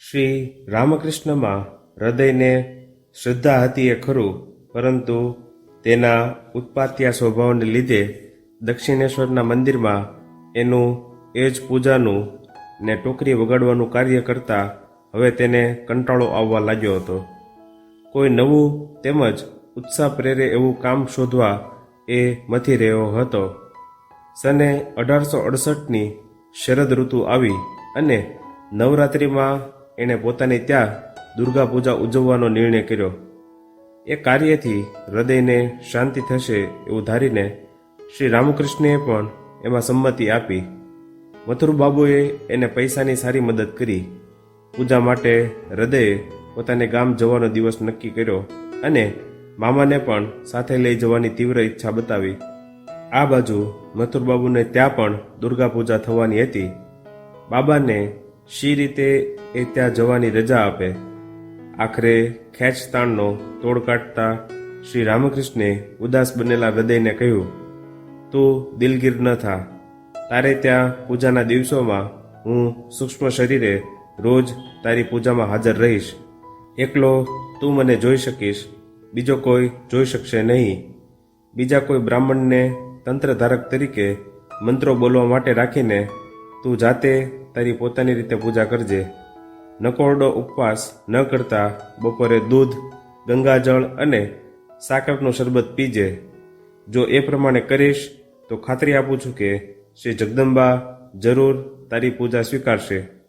શ્રી રામકૃષ્ણમાં હૃદયને શ્રદ્ધા હતી એ ખરું, પરંતુ તેના ઉત્પાત્યા સ્વભાવને લીધે દક્ષિણેશ્વરના મંદિરમાં એનું એ જ પૂજાનું ને ટોકરી વગાડવાનું કાર્ય કરતા હવે તેને કંટાળો આવવા લાગ્યો હતો. કોઈ નવું તેમજ ઉત્સાહ પ્રેરે એવું કામ શોધવા એ મથી રહ્યો હતો. સને અઢારસો અડસઠની શરદ ઋતુ આવી અને નવરાત્રિમાં એણે પોતાની ત્યાં દુર્ગા પૂજા ઉજવવાનો નિર્ણય કર્યો. એ કાર્યથી હૃદયને શાંતિ થશે એવું ધારીને શ્રી રામકૃષ્ણએ પણ એમાં સંમતિ આપી. મથુરબાબુએ એને પૈસાની સારી મદદ કરી. પૂજા માટે હૃદયે પોતાને ગામ જવાનો દિવસ નક્કી કર્યો અને મામાને પણ સાથે લઈ જવાની તીવ્ર ઈચ્છા બતાવી. આ બાજુ મથુરબાબુને ત્યાં પણ દુર્ગા પૂજા થવાની હતી. બાબાને શી રીતે એ ત્યાં જવાની રજા આપે? આખરે ખેંચતાણનો તોડ કાઢતા શ્રી રામકૃષ્ણે ઉદાસ બનેલા હૃદયને કહ્યું, તું દિલગીર ન થા. તારે ત્યાં પૂજાના દિવસોમાં હું સૂક્ષ્મ શરીરે રોજ તારી પૂજામાં હાજર રહીશ. એકલો તું મને જોઈ શકીશ, બીજો કોઈ જોઈ શકશે નહીં. બીજા કોઈ બ્રાહ્મણને તંત્રધારક તરીકે મંત્રો બોલવા માટે રાખીને તું જાતે તારી પોતાની રીતે પૂજા કરજે. નકોરડો ઉપવાસ ન કરતા બપોરે દૂધ, ગંગાજળ અને સાકરનું શરબત પીજે. જો એ પ્રમાણે કરીશ, તો ખાતરી આપું છું કે શ્રી જગદંબા જરૂર તારી પૂજા સ્વીકારશે.